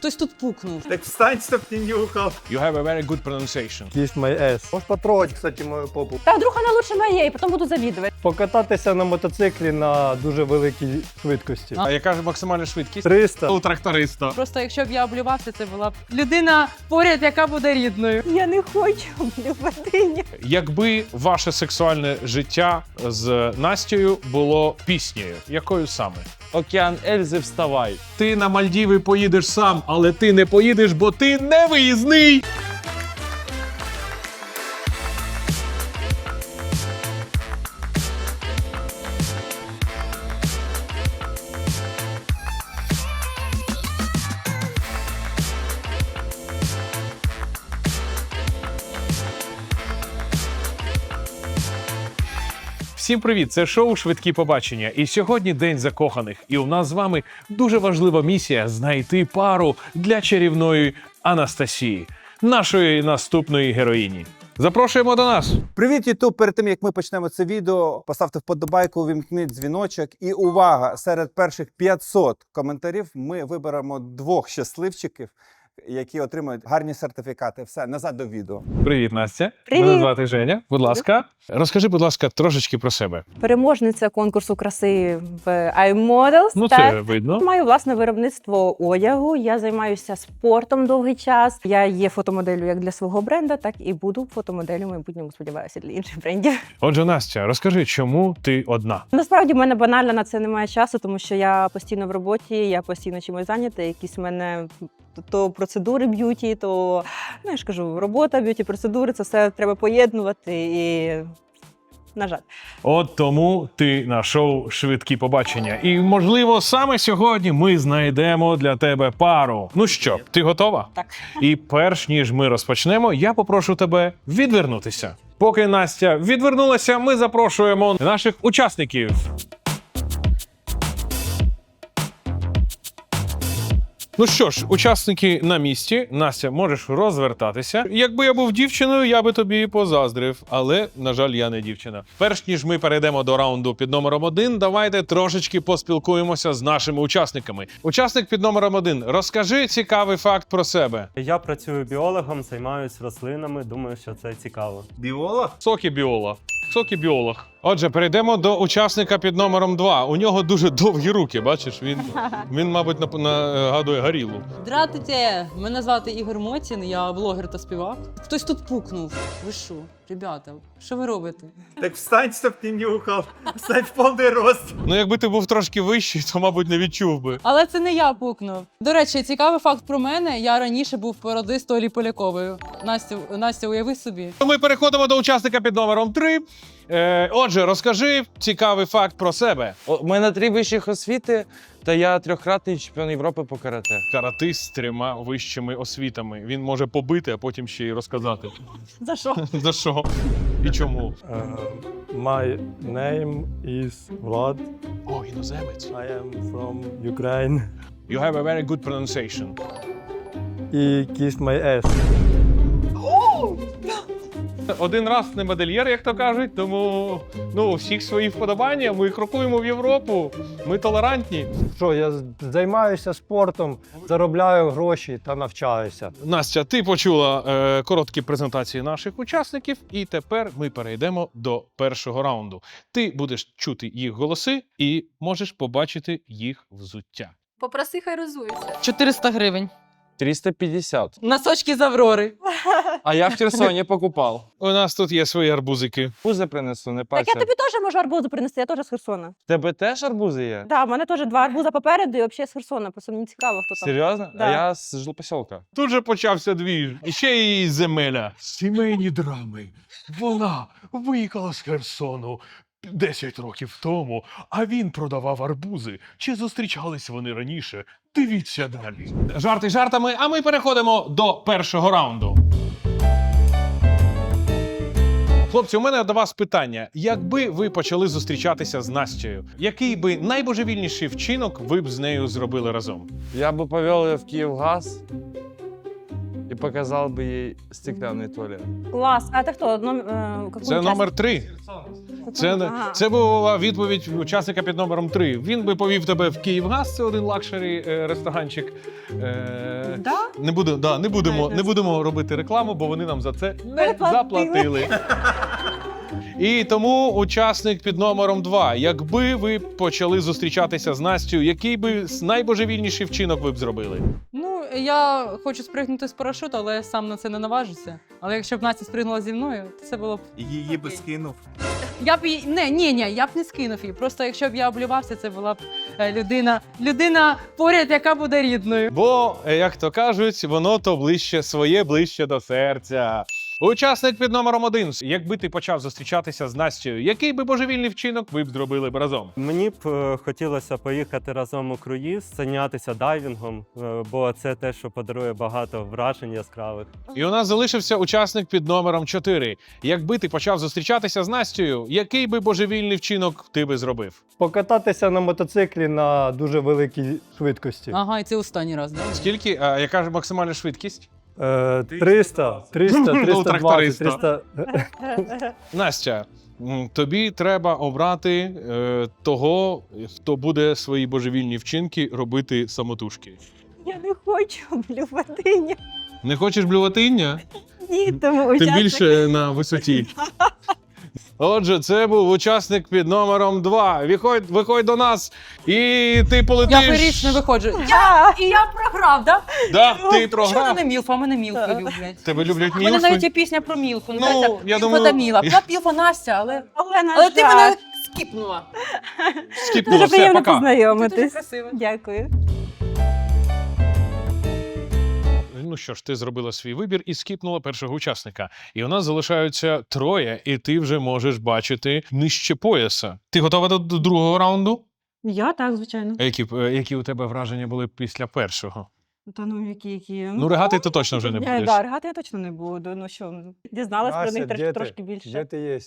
Хтось тут пукнув. Так встань, щоб не нюхав. You have a very good pronunciation. Kiss my ass. Можеш потрогати, кстати, мою попу. Та вдруг вона лучше моєї, потім буду завідувати. Покататися на мотоциклі на дуже великій швидкості. А яка ж максимальна швидкість? 300. У тракториста. Просто якщо б я облювався, це була б людина поряд, яка буде рідною. Я не хочу блювати. Якби ваше сексуальне життя з Настею було піснею, якою саме? Океан Ельзи, вставай. Ти на Мальдіви поїдеш сам, але ти не поїдеш, бо ти не виїзний. Всім привіт! Це шоу Швидкі побачення. І сьогодні день закоханих. І у нас з вами дуже важлива місія знайти пару для чарівної Анастасії, нашої наступної героїні. Запрошуємо до нас. Привіт, Ютуб! Перед тим як ми почнемо це відео, поставте вподобайку, увімкніть дзвіночок. І увага! Серед перших 500 коментарів ми виберемо двох щасливчиків, які отримають гарні сертифікати. Все назад до відео. Привіт, Настя. Привіт. Мене звати Женя. Будь ласка, розкажи, будь ласка, трошечки про себе. Переможниця конкурсу краси в iModels. Ну, це так. видно. Маю власне виробництво одягу. Я займаюся спортом довгий час. Я є фотомоделлю як для свого бренда, так і буду фотомоделлю в майбутньому, сподіваюся, для інших брендів. Отже, Настя, розкажи, чому ти одна? Насправді в мене банально на це немає часу, тому що я постійно в роботі, я постійно чимось зайнята. Якісь в мене то процедури б'юті, то ну я ж кажу, робота, б'юті, процедури це все треба поєднувати і. На жаль, От тому ти на шоу Швидкі побачення. І можливо, саме сьогодні ми знайдемо для тебе пару. Ну що, ти готова? Так. І перш ніж ми розпочнемо, я попрошу тебе відвернутися. Поки Настя відвернулася, ми запрошуємо наших учасників. Ну що ж, учасники на місці. Настя, можеш розвертатися. Якби я був дівчиною, я би тобі позаздрив. Але, на жаль, я не дівчина. Перш ніж ми перейдемо до раунду під номером один, давайте трошечки поспілкуємося з нашими учасниками. Учасник під номером один, розкажи цікавий факт про себе. Я працюю біологом, займаюся рослинами. Думаю, що це цікаво. Біолог? Сокі біолог. Сокі біолог. Отже, перейдемо до учасника під номером два. У нього дуже довгі руки. Бачиш, він, він мабуть, нагадує горілу. Здравствуйте! Мене звати Ігор Моцін, я блогер та співак. Хтось тут пукнув. Ви що, ребята, що ви робите? Так встань, щоб ти не нюхав. Встань в повний рост. Ну, якби ти був трошки вищий, то, мабуть, не відчув би. Але це не я пукнув. До речі, цікавий факт про мене. Я раніше був пародистом Олі Поляковою. Настя, Настя, уяви собі. Ми переходимо до учасника під номером 3. Е, отже, розкажи цікавий факт про себе. У мене три вищих освіти, та я трьохкратний чемпіон Європи по карате. Каратист з трьома вищими освітами. Він може побити, а потім ще й розказати. за що? За що і чому? Uh, my name is Vlad. О, іноземець. I am from Ukraine. You have a very good pronunciation. І kiss my ass. Один раз не модельєр, як то кажуть, тому ну, всіх свої вподобання. Ми крокуємо в Європу. Ми толерантні. Що, я займаюся спортом, заробляю гроші та навчаюся. Настя, ти почула е, короткі презентації наших учасників, і тепер ми перейдемо до першого раунду. Ти будеш чути їх голоси і можеш побачити їх взуття. Попроси, хай розується. 400 гривень. 350. Носочки з Аврори. А я в Херсоні покупав. У нас тут є свої арбузики. Арбузи принесу, не Так я тобі теж можу арбузу принести, я теж з Херсона. В тебе теж арбузи є? Да, в мене теж два арбуза попереду і взагалі з Херсона. Просто мені цікаво, хто там. Серйозно? Да. А я з жилпосілка. Тут же почався двіж. І ще й земеля. Сімейні драми. Вона виїхала з Херсону 10 років тому, а він продавав арбузи. Чи зустрічались вони раніше? Дивіться далі. Жарти жартами, а ми переходимо до першого раунду. Хлопці, у мене до вас питання: якби ви почали зустрічатися з Настею, який би найбожевільніший вчинок ви б з нею зробили разом? Я бы повел ее в Киевгаз и показал бы ей стеклянный туалет. Клас. А це хто? Ном, е, какой Це учасник? номер три. Це не Ага. це була відповідь учасника під номером 3. Він би повів тебе в Київгаз, це один лакшері е, ресторанчик. Е, Да? не, буде, да, не, будемо, не будемо робити рекламу, бо вони нам за це не Не заплатили. І тому учасник під номером 2. Якби ви почали зустрічатися з Настю, який би найбожевільніший вчинок ви б зробили? Ну, я хочу спригнути з парашуту, але я сам на це не наважуся. Але якщо б Настя спригнула зі мною, то це було б. Її би скинув. Я б її. Не, ні, ні, я б не скинув її. Просто якщо б я облювався, це була б е, людина, людина поряд, яка буде рідною. Бо, е, як то кажуть, воно то ближче своє ближче до серця. Учасник під номером один. Якби ти почав зустрічатися з Настю, який би божевільний вчинок ви б зробили б разом? Мені б е, хотілося поїхати разом у круїз, зайнятися дайвінгом, е, бо це те, що подарує багато вражень яскравих. І у нас залишився учасник під номером 4. Якби ти почав зустрічатися з Настю, який би божевільний вчинок ти би зробив? Покататися на мотоциклі на дуже великій швидкості. Ага, і це останній раз, да? Скільки, а, яка ж максимальна швидкість? Е, 300, 300, Ну, 320, тракториста. 300. Настя, м, тобі треба обрати е, того, хто буде свої божевільні вчинки робити самотужки. Я не хочу блюватиня. Не хочеш блюватиння? Ні, тому Тим учасник- більше на висоті. Отже, це був учасник під номером 2. Виходь, виходь до нас, і ти полетиш. Я феєрично виходжу. Я, і я програв, да? Да, ти Що програв. не мілфа, а мене мілфи люблять. Тебе люблять У мене навіть мілфи. є пісня про мілфу. Ну, називається я «Мілфа думаю- та Міла. Була б мілфа Настя, але, Але, на але ти жаль. мене скіпнула. Скіпнуло, Дуже все, приємно пока. Ти дуже познайомитись. красива. Дякую. Ну що ж, ти зробила свій вибір і скіпнула першого учасника. І у нас залишаються троє, і ти вже можеш бачити нижче пояса. Ти готова до до другого раунду? Я так, звичайно. А Які, е, які у тебе враження були після першого? Та ну які, які. Ну, ригати ти точно вже не Я, будеш. да, ригати я точно не буду. Ну що, дізналась про них трошки, трошки більше. Де ти є?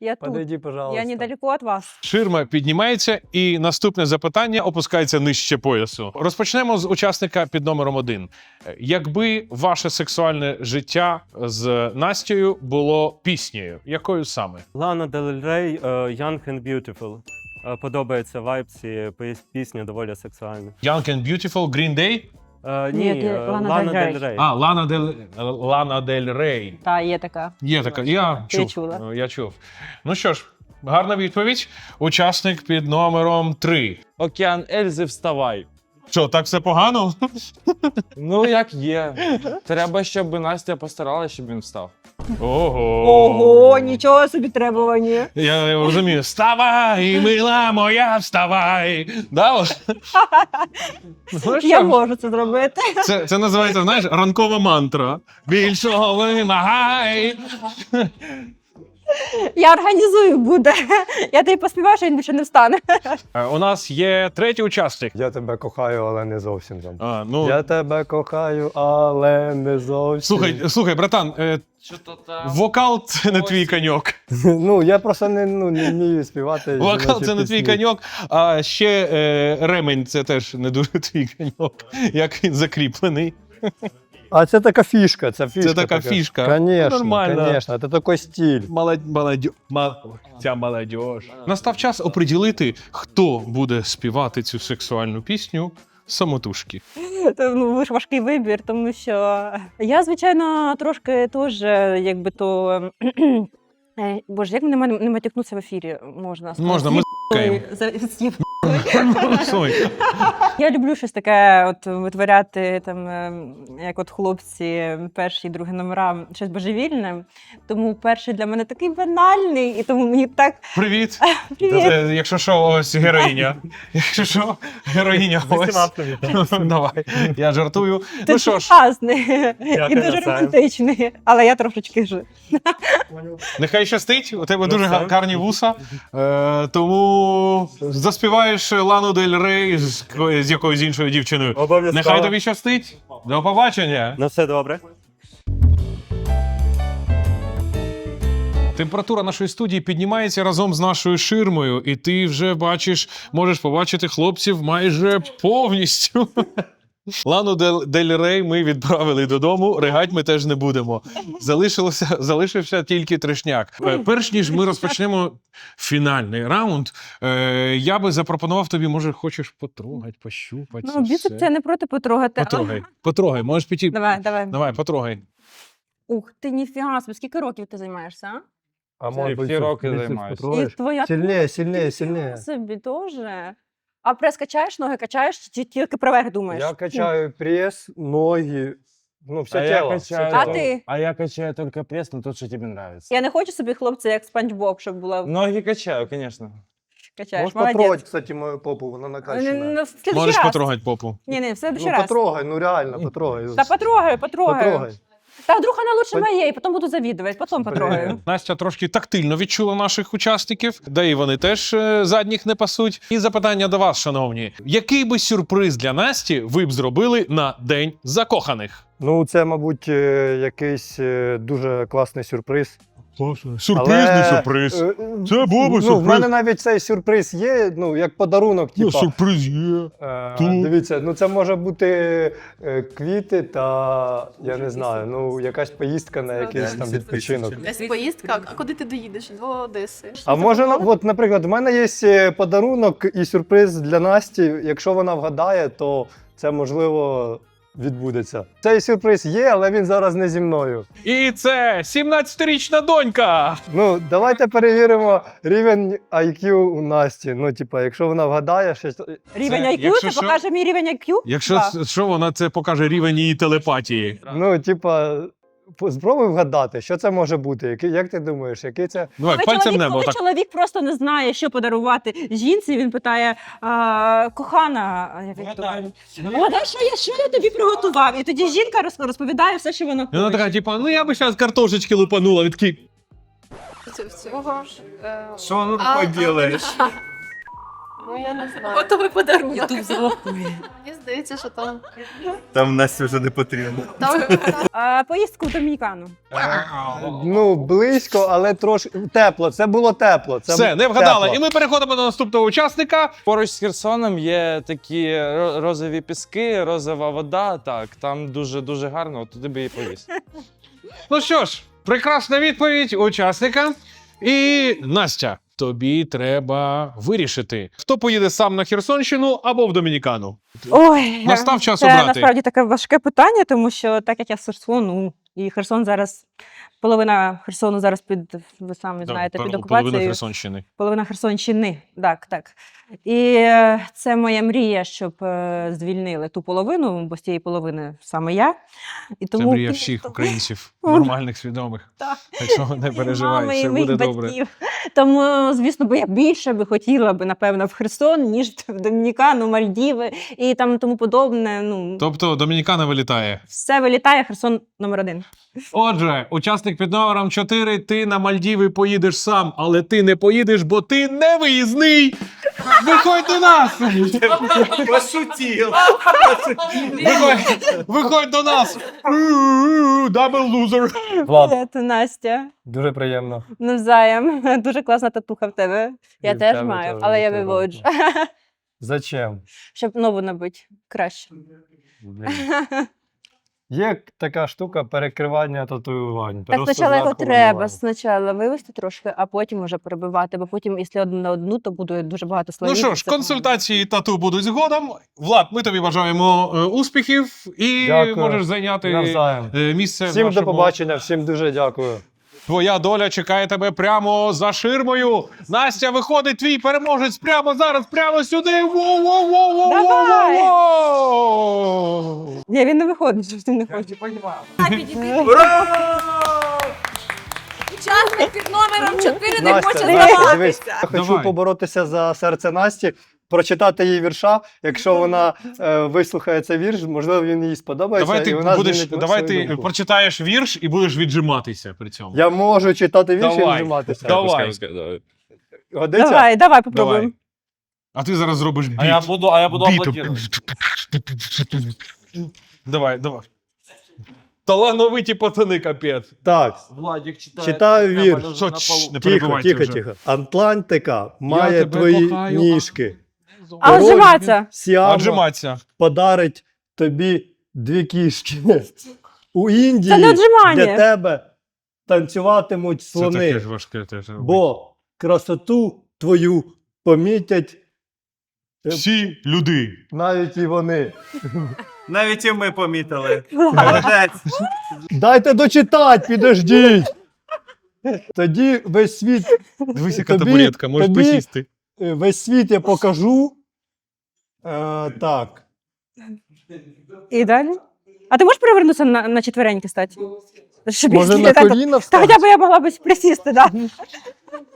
Я тут. Подойди, пожалуйста. Я недалеко від вас. Ширма піднімається, і наступне запитання опускається нижче поясу. Розпочнемо з учасника під номером один. Е, Якби ваше сексуальне життя з Настею було піснею, якою саме? Лана Дель Рей е, Young and Beautiful. Е, Подобається вайб цієї піс- пісні, доволі сексуальна. Young and Beautiful, Green Day? Е, Ні, Ні, е, Лана Лана Дель Рей. Дель Рей. А, Лана Дель, Лана Дель Рей. Та, є така. Є така. Я Ти чув. чула. Ну, Я чув. Ну що ж, гарна відповідь. Учасник під номером 3. Океан Ельзи, вставай. Що, так все погано? Ну, як є. Треба, щоб Настя постаралася, щоб він встав. Ого. Ого, нічого собі требування. Я розумію. Вставай, мила моя, вставай. Да, от? Ну, що Я ж, можу це зробити. Це, це називається, знаєш, ранкова мантра. Більшого вимагай. Я організую буде. Я тобі поспіваю, що він більше не встане. Е, У нас є третій учасник. Я тебе кохаю, але не зовсім там. А, ну, Я тебе кохаю, але не зовсім. слухай, слухай, братан, е, вокал це не твій коньок. ну я просто не, ну, не вмію співати. Вокал жіночі це не твій пісні. коньок, а ще е, ремень це теж не дуже твій коньок, як він закріплений. А це така фішка, це фішка. Це така фішка. Конечно, Нормально. Конечно, це такий стиль. Молодь, молодь, ма- ця молодь. Настав час оприділити, хто буде співати цю сексуальну пісню самотужки. Це ну, важкий вибір, тому що я, звичайно, трошки теж, якби то. Е, Боже, як не, ма- не матюкнутися в ефірі можна? Можна, ми з'їб. Сой. Я люблю щось таке, от витворяти там, е, як от хлопці, перші і другі номера, щось божевільне. Тому перший для мене такий банальний, і тому мені так Привіт. привіт. Е, Якщо що, ось героїня. Якщо що, героїня ось. Давай, я жартую. Ти Ну що ж, класний і Дякую, дуже романтичний, але я трошечки ж. нехай щастить, у тебе Ну, дуже гарні вуса. Е, тому заспіваєш Лану Дель Рей з, з якоюсь іншою дівчиною. Обов'язково. Нехай тобі щастить. До побачення. На все добре. Температура нашої студії піднімається разом з нашою ширмою, і ти вже бачиш, можеш побачити хлопців майже повністю. Лану Дель, Дель Рей ми відправили додому. Ригать ми теж не будемо. Залишилося, залишився тільки трешняк. Е, Перш ніж ми розпочнемо фінальний раунд, е, я би запропонував тобі, може, хочеш потрогати, пощупати. Ну, це біцеп все? це не проти потрогати. Потрогай, потрогай, можеш піти. Давай, давай. Давай, потрогай. Ух, ти ніфіга собі, скільки років ти займаєшся, а? А може всі бути, роки. І твоя Сильніше, сильніше, Ніфіга сильніше. собі дуже. А прес качаєш, ноги качаєш, чи тільки про верх думаєш? Я качаю прес, ноги, ну, все а я тело. все качаю, А тело. ти? а я качаю только пресс, но тот, что тебе нравится. Я не хочу собі хлопця, як спанч Боб, щоб була Ноги качаю, конечно. качаєш. Можеш потрогати, кстати, мою попу, вона Ну, накачана. ну, Можеш раз. потрогати попу. Ні, ні, в следующий Ну, раз. потрогай, ну реально, потрогай. Та потрогаю, потрогаю. Потрогай. Та друг вона лучше моєї, потім буду завідувати, потім потрогаю. Настя трошки тактильно відчула наших учасників, да і вони теж е, задніх не пасуть. І запитання до вас, шановні: який би сюрприз для Насті ви б зробили на день закоханих? Ну, це, мабуть, е, якийсь е, дуже класний сюрприз. Сюрприз, Але, не сюрприз. е, Це був би Ну, в сюрприз. мене навіть цей сюрприз є, ну, як подарунок, Ну, сюрприз є. Е, Ту. Дивіться, ну це може бути е, квіти та я не знаю, ну якась поїздка на якийсь там відпочинок. Десь поїздка, а куди ти доїдеш? До Одеси. А може, на- от, наприклад, в мене є е, подарунок і сюрприз для Насті. Якщо вона вгадає, то це можливо відбудеться. Цей сюрприз є, але він зараз не зі мною. І це 17-річна донька. Ну, давайте перевіримо рівень IQ у Насті. Ну, типа, якщо вона вгадає, щось. Рівень Це, IQ, якщо це що- покаже мій рівень IQ? Якщо Да. що вона це покаже рівень її телепатії. Ну, типа, спробуй вгадати, що це може бути. Який, як ти думаєш, який це Давай Коли пальцем чоловік, небо. коли Так. чоловік просто не знає, що подарувати жінці, він питає: а, кохана, а як то кажуть, «Вгадай, що я, що я тобі приготував? І тоді жінка роз- розповідає все, що вона І вона така, типа, ну я би зараз картошечки лупанула. Він такий, Цього ж. е, Що Ну я не знаю. Готовий подарунок. Ютуб зарахує. Мені здається, що там. Там Насті вже не потрібно. там А, поїздку в Домінікану. ну близько, але трошки тепло. Це було тепло. Це Все, не вгадали. тепло. І ми переходимо до наступного учасника. Поруч з Херсоном є такі ро- розові піски, розова вода. Так, там дуже дуже гарно, от туди би і повіз. Ну що ж, прекрасна відповідь учасника. І Настя, тобі треба вирішити, хто поїде сам на Херсонщину або в Домінікану. Ой, Настав час це обрати. насправді таке важке питання, тому що так як я з Херсону, і Херсон зараз, половина Херсону зараз під, ви самі знаєте, під пол- половина. Херсонщини. Половина Херсонщини, так, так. І е, це моя мрія, щоб е, звільнили ту половину, бо з тієї половини саме я. І Це мрія всіх українців, нормальних, свідомих. Так. Що не переживай, все буде добре. Тому, звісно, бо я більше би хотіла би, напевно, в Херсон, ніж в Домінікану, Мальдіви і там тому подобне. Ну, Тобто Домінікана вилітає. все вилітає, Херсон номер один. Отже, учасник під номером 4, ти на Мальдіви поїдеш сам, але ти не поїдеш, бо ти не виїзний. Виходь до нас! Пошутів! Виходь, виходь до нас! Дабл лузер. Влад, Привіт, Настя. дуже приємно. Навзаєм. Дуже класна татуха в тебе. Я І в теж тебе маю, теж, але я виводжу. Зачем? Щоб нову набити. Краще. Є така штука перекривання татуювань. Так Просто спочатку його зверху треба вибиваємо. спочатку вивести трошки, а потім вже перебивати, бо потім, якщо одну на одну, то буде дуже багато слоїв. Ну що ж, це консультації тату будуть згодом. Влад, ми тобі бажаємо е, успіхів і Дякую. можеш зайняти Навзаєм. е, місце. в Всім нашому... до побачення, всім дуже дякую. Твоя доля чекає тебе прямо за ширмою. Настя, виходить твій переможець прямо зараз, прямо сюди. Воу-воу-воу-воу-воу-воу! Ні, він не виходить, що він не хоче. Учасник під номером 4 не хоче здаватися. хочу поборотися за серце Насті, прочитати її вірша. Якщо вона е, вислухає цей вірш, можливо, він їй сподобається. Давай і ти вона будеш, змінить давай свою ти думку. прочитаєш вірш і будеш віджиматися при цьому. Я можу читати вірш і Давай. віджиматися. Давай. Годиться? Давай, давай Давай. попробуємо. А ти зараз зробиш біт. А я буду, а я буду Біт. Давай, давай. Талановиті пацани, капець. Так. Владик читає. Читаю прямо вірш. Що, на чш, не Тихо, перебивайте тихо, вже. тихо. Атлантика має тебе твої кохаю, ніжки. А вживатися. Сіама Отжиматися. подарить тобі дві кішки. У Індії Це не отжимання. для тебе танцюватимуть Це слони. таке ж важке теж. Бо красоту твою помітять е, Всі люди. навіть і вони. Навіть і ми помітили. Молодець. Дайте дочитати, підождіть. Тоді весь світ, Дивись, яка Тобі- табуретка, можеш тобі- посісти. е, весь світ я покажу. Е, так. І далі. А ти можеш перевернутися на, на четвереньки стати? Щоб Може я- на коліна Та встати? хоча б я могла б присісти, да.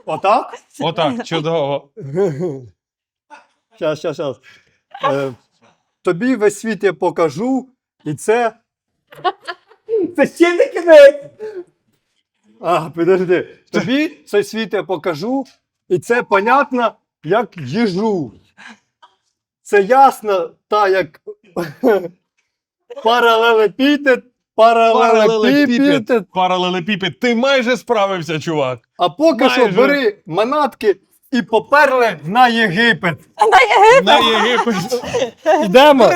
Отак? Отак, чудово. Щас, щас, щас. Е, тобі весь світ я покажу, і це. Це ще не кінець. А, підожди. Тобі цей світ я покажу, і це понятно, як їжу. Це ясно, та як паралелепітед, паралелепіпед. Паралелепіпед. Ти майже справився, чувак. А поки що бери манатки і поперли на Єгипет. На Єгипет. На Єгипет. Йдемо.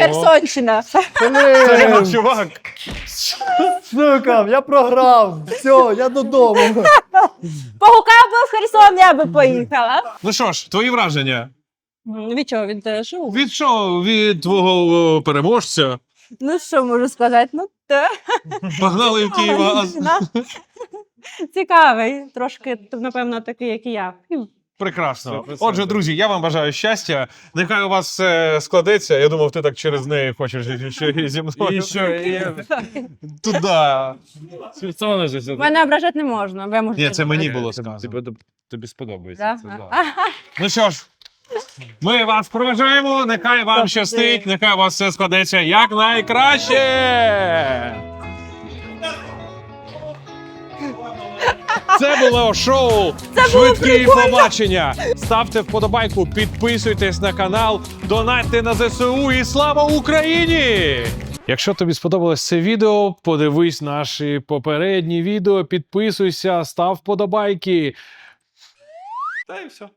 Херсонщина. Блін. Чувак. Сука, я програв. Все, я додому. Погукав би в Херсон, я би поїхала. Ну що ж, твої враження? Від чого? Від е, шоу? Від що? Від твого о, переможця? Ну що можу сказати? Ну, те. Погнали в Києва. Да. Цікавий, трошки, напевно, такий, як і я. Прекрасно. Отже, друзі, я вам бажаю щастя. Нехай у вас все складеться. Я думав, ти так через неї хочеш ще зі мною. І що, і... Мене ображати не можна. Ні, це мені було сказано. Тобі, тобі сподобається. Да? Це, да. Ну що ж, ми вас проважаємо. Нехай вам щастить, нехай у вас все складеться якнайкраще. Це було шоу Швидкі побачення. Ставте вподобайку, підписуйтесь на канал, донатьте на ЗСУ і слава Україні! Якщо тобі сподобалось це відео, подивись наші попередні відео, підписуйся, став вподобайки. Та і все.